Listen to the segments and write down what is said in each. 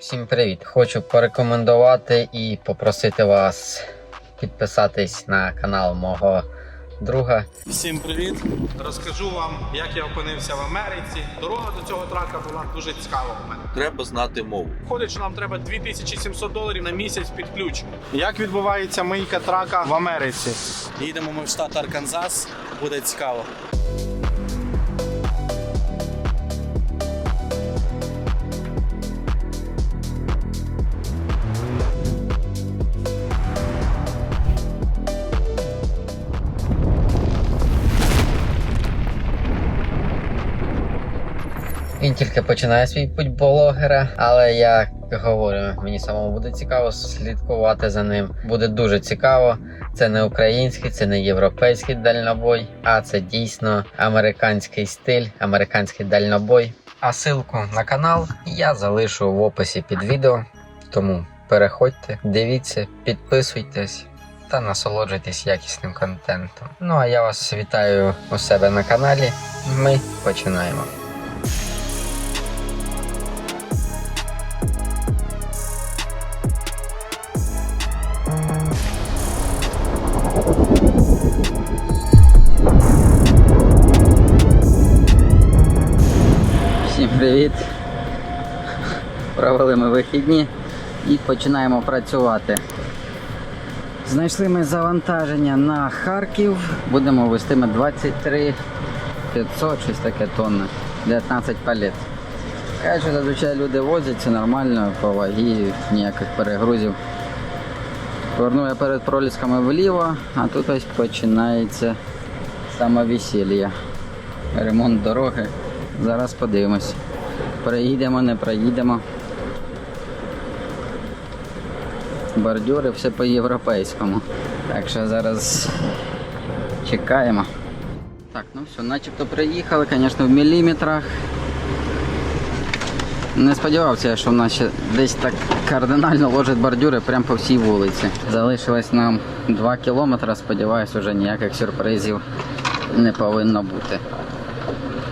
Всім привіт! Хочу порекомендувати і попросити вас підписатись на канал мого друга. Всім привіт! Розкажу вам, як я опинився в Америці. Дорога до цього трака була дуже цікава у мене. Треба знати мову. Виходить, що нам треба 2700 доларів на місяць під ключ. Як відбувається мийка трака в Америці? Їдемо ми в штат Арканзас, буде цікаво. Він тільки починає свій путь блогера, але як говорю, мені самому буде цікаво слідкувати за ним. Буде дуже цікаво. Це не український, це не європейський дальнобой, а це дійсно американський стиль, американський дальнобой. А ссылку на канал я залишу в описі під відео. Тому переходьте, дивіться, підписуйтесь та насолоджуйтесь якісним контентом. Ну а я вас вітаю у себе на каналі. Ми починаємо. Привіт! Провели ми вихідні і починаємо працювати. Знайшли ми завантаження на Харків. Будемо вести ми 23 500, щось таке тонни, 19 палет. Каже, зазвичай люди возять, це нормально, по вагі, ніяких перегрузів. Повернув я перед пролісками вліво, а тут ось починається саме весілля. Ремонт дороги. Зараз подивимось. Проїдемо, не проїдемо. Бордюри все по-європейському. Так що зараз чекаємо. Так, ну все, начебто приїхали, звісно, в міліметрах. Не сподівався, я, що в нас ще десь так кардинально ложать бордюри прямо по всій вулиці. Залишилось нам 2 кілометри, сподіваюсь, вже ніяких сюрпризів не повинно бути.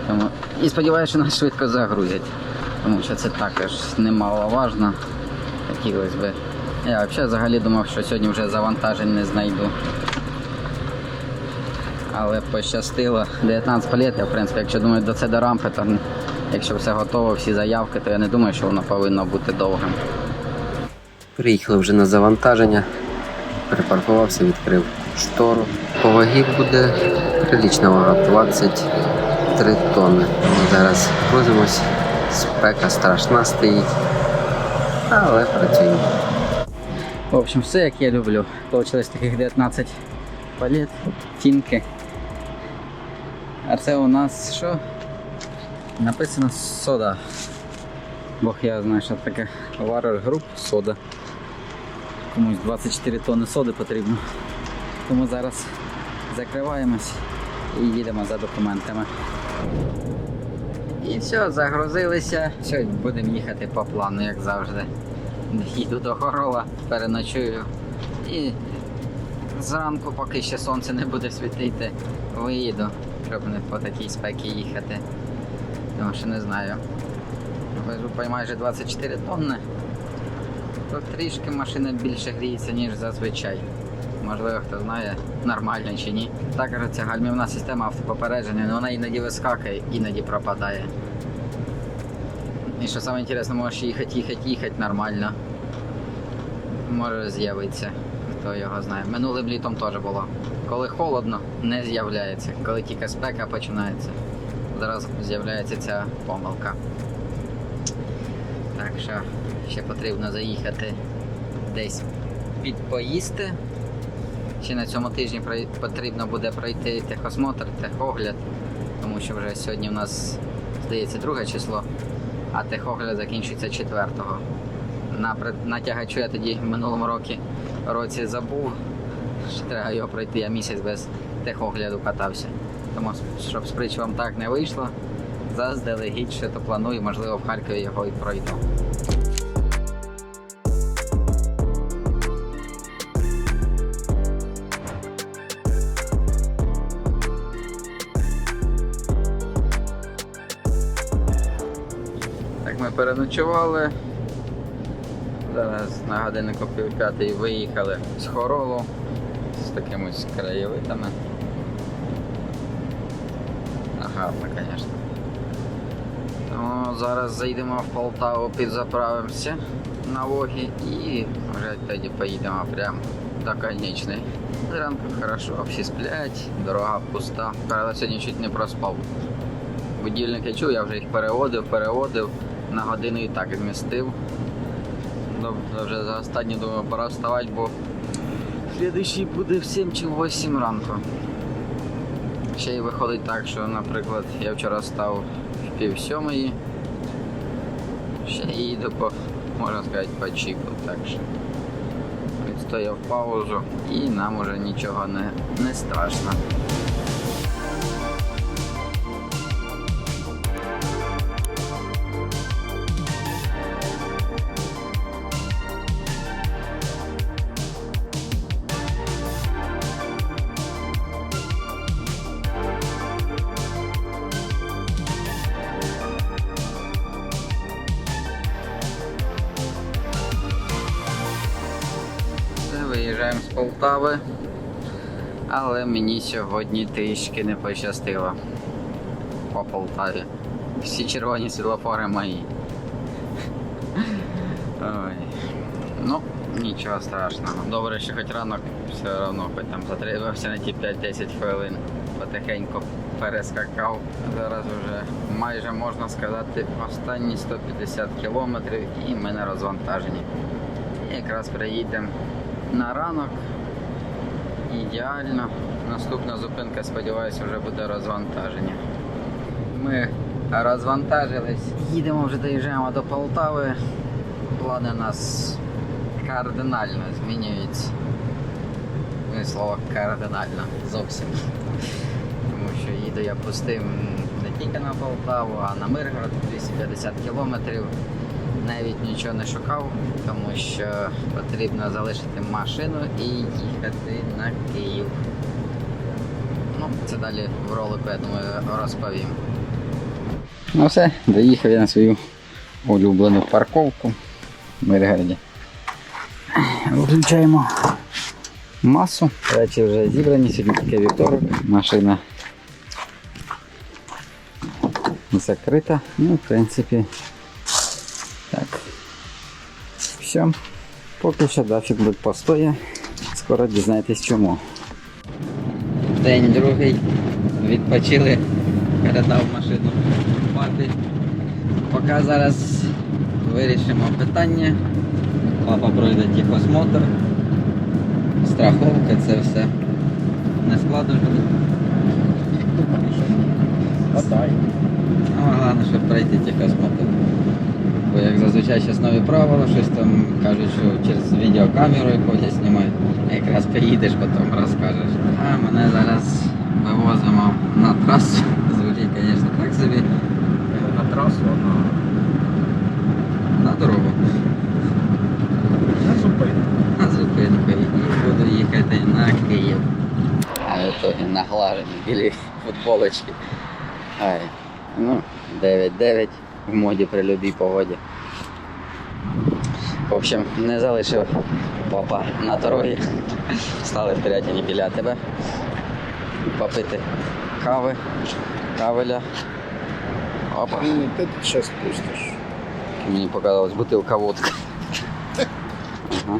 Тому... І сподіваюся, що нас швидко загрузять. Тому що це також немаловажно. Хотілося би. Я взагалі взагалі думав, що сьогодні вже завантажень не знайду. Але пощастило. 19 палет, я в принципі, якщо думаю, до це до рампи, то якщо все готово, всі заявки, то я не думаю, що воно повинно бути довгим. Приїхали вже на завантаження. Припаркувався, відкрив штору. По буде прилічна вага 23 тонни. Зараз грузимось, спека страшна стоїть, але працюємо. В общем, все як я люблю. Получилось таких 19 палет, тінки. А це у нас що? Написано сода. Бог я знаю, що таке Water Group сода. Комусь 24 тонни соди потрібно. Тому зараз закриваємось і їдемо за документами. І все, загрузилися. Сьогодні будемо їхати по плану, як завжди. Їду до Горола, переночую. І зранку, поки ще сонце не буде світити, виїду, щоб не по такій спекі їхати. Тому що не знаю. Везу майже 24 тонни. То трішки машина більше гріється, ніж зазвичай. Можливо, хто знає, нормально чи ні. Також ця гальмівна система автопопередження, але вона іноді вискакає, іноді пропадає. І що саме інтересне, можеш їхати, їхати, їхати нормально. Може з'явитися, хто його знає. Минулим літом теж було. Коли холодно, не з'являється. Коли тільки спека починається, зараз з'являється ця помилка. Так що ще потрібно заїхати десь підпоїсти. Ще на цьому тижні потрібно буде пройти техосмотр, техогляд, тому що вже сьогодні у нас здається друге число, а техогляд закінчується 4-го. На, на я тоді в минулому році, році забув, що треба його пройти, я місяць без техогляду катався. Тому, щоб з причому так не вийшло, заздалегідь ще то планую, можливо, в Харкові його і пройду. Переночували. Зараз на годиннику пів п'ятої виїхали з Хоролу з такими ось краєвидами. Гарно, звісно. Ну, зараз зайдемо в Полтаву, підзаправимося на Вогі і вже тоді поїдемо прямо до конечної. Зранку хорошо, всі сплять, дорога пуста. Правда, сьогодні чуть не проспав. Будильники чув, я вже їх переводив, переводив, на годину і так змістив. Добре, вже за останню думаю, пора вставати, бо слідуючий буде в 7 чи в 8 ранку. Ще й виходить так, що, наприклад, я вчора став в пів сьомої. Ще їду по, можна сказати, по чіку, так що відстояв паузу і нам уже нічого не, не страшно. Полтави. Але мені сьогодні трішки не пощастило по Полтаві. Всі червоні світлофори мої. Ой. Ну, нічого страшного. Добре, що хоч ранок все одно хоч там затримався на ті 5-10 хвилин. Потихеньку перескакав. Зараз вже майже можна сказати останні 150 кілометрів і ми на розвантаженні. Якраз приїдемо на ранок. Ідеально. Наступна зупинка, сподіваюся, вже буде розвантаження. Ми розвантажились. Їдемо вже доїжджаємо до Полтави. Плани нас кардинально змінюються. Ну і слово кардинально зовсім. Тому що їду я пустим не тільки на Полтаву, а на Миргород 250 кілометрів. Навіть нічого не шукав, тому що потрібно залишити машину і їхати на Київ. Ну, це далі в ролику, я думаю, розповім. Ну все, доїхав я на свою улюблену парковку в Миргороді. Виключаємо масу. Речі вже зібрані, сьогодні таке вівторок. Машина закрита. Ну, в принципі. Все. Поки що дафік тут постоє. Скоро дізнаєтесь чому. День другий. Відпочили. Передав машину мати. Поки зараз вирішимо питання. Папа пройде техосмотр. Страховка, це все. Не складно ж буде. Ну, головне, щоб пройти техосмотр. Бо як зазвичай зараз нові правила, щось там кажуть, що через відеокамеру ходять, знімають. Якраз приїдеш, потім розкажеш. А мене зараз вивозимо на трасу. Звучить, звісно, так собі. На трасу, на, На дорогу. на зупинку. На зупинку. І буду їхати на Київ. А в итоге наглажені білі футболочки. Ай. Ну, 9-9 в моді при любій погоді. В общем, не залишив папа на дорогі. Стали в Пирятині біля тебе. Попити кави, кавеля. Опа. Ні, ти тут ще спустиш. Мені показалось бутилка водки. Ага.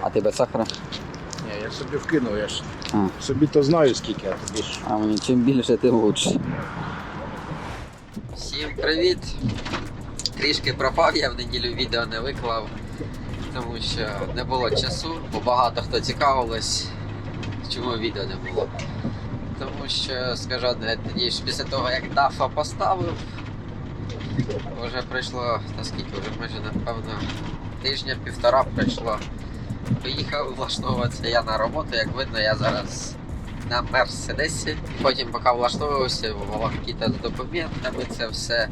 А ти без сахара? Ні, я собі вкинув, я ж А. собі то знаю скільки, а тобі ж. А мені чим більше, тим лучше. Всім привіт! Трішки пропав, я в неділю відео не виклав, тому що не було часу, бо багато хто цікавилось, чому відео не було. Тому що, скажу одне, тоді ж після того, як дафа поставив, вже пройшло, та скільки вже майже напевно тижня-півтора пройшло. Поїхав влаштовуватися я на роботу, як видно, я зараз на Мерседесі. Потім, поки влаштовувався, волокіта з документами, це все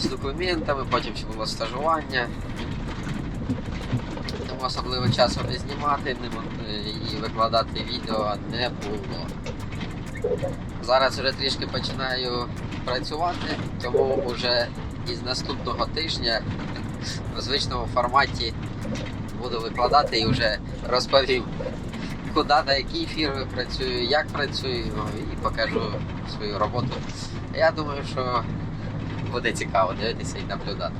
з документами, потім ще було стажування. Тому особливо часу не знімати і викладати відео не було. Зараз вже трішки починаю працювати, тому вже із наступного тижня в звичному форматі буду викладати і вже розповім, куди на якій фірмі працюю, як працюю і покажу свою роботу. Я думаю, що буде цікаво дивитися і наблюдати.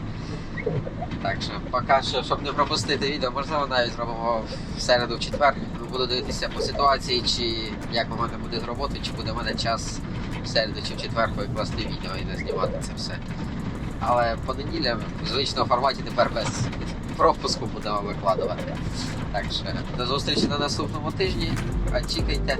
Так що поки що, щоб не пропустити відео, можливо, навіть зробимо в середу, в четвер. Буду дивитися по ситуації, чи як у мене буде з роботи, чи буде в мене час в середу чи в четвер викласти відео і не знімати це все. Але по неділям в звичному форматі тепер без пропуску будемо викладувати. Так що до зустрічі на наступному тижні. Очікуйте.